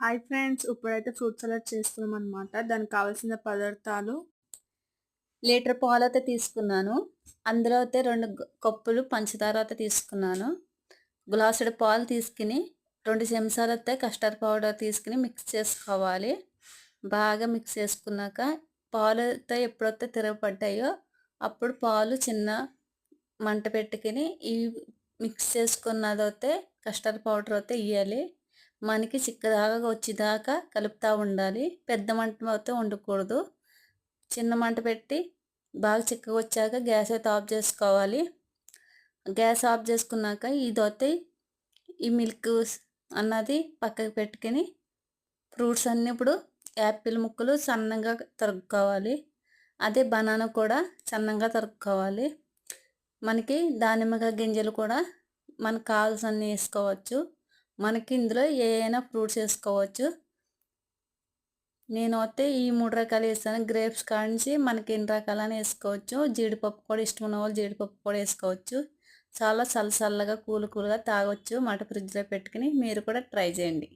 Hi friends ఇప్పుడైతే fruit salad చేస్తున్నాం అనమాట దానికి కావాల్సిన పదార్థాలు లీటర్ పాలు అయితే తీసుకున్నాను. అందులో అయితే రెండు కప్పులు పంచదార అయితే తీసుకున్నాను. గ్లాసుడు పాలు తీసుకుని రెండు చెంచాలు అయితే కస్టర్డ్ పౌడర్ తీసుకుని మిక్స్ చేసుకోవాలి. బాగా మిక్స్ చేసుకున్నాక పాలు అయితే ఎప్పుడైతే తిరగబడ్డాయో అప్పుడు పాలు చిన్న మంట పెట్టుకుని ఈ మిక్స్ చేసుకున్నది అయితే కస్టర్డ్ పౌడర్ అయితే ఇవ్వాలి మనకి చిక్కదాకా వచ్చేదాకా కలుపుతూ ఉండాలి. పెద్ద మంట అయితే వండకూడదు చిన్న మంట పెట్టి బాగా చిక్కగా వచ్చాక గ్యాస్ అయితే ఆఫ్ చేసుకోవాలి. గ్యాస్ ఆఫ్ చేసుకున్నాక ఇదైతే ఈ మిల్క్ అన్నది పక్కకి పెట్టుకుని ఫ్రూట్స్ అన్నీ ఇప్పుడు యాపిల్ ముక్కలు సన్నంగా తరుక్కోవాలి. అదే బనానా కూడా సన్నంగా తరుక్కోవాలి. మనకి దానిమ్మకాయ గింజలు కూడా మనకు కావాల్సిన వేసుకోవచ్చు. మనకి ఇందులో ఏమైనా ఫ్రూట్స్ వేసుకోవచ్చు. నేను అయితే ఈ మూడు రకాలు వేసాను. గ్రేప్స్ కాడించి మనకి ఎన్ని రకాలని వేసుకోవచ్చు. జీడిపప్పు కూడా ఇష్టం ఉన్న వాళ్ళు జీడిపప్పు కూడా వేసుకోవచ్చు. చాలా చల్ల చల్లగా కూల్ కూల్గా తాగొచ్చు. మాట ఫ్రిడ్జ్లో పెట్టుకుని మీరు కూడా ట్రై చేయండి.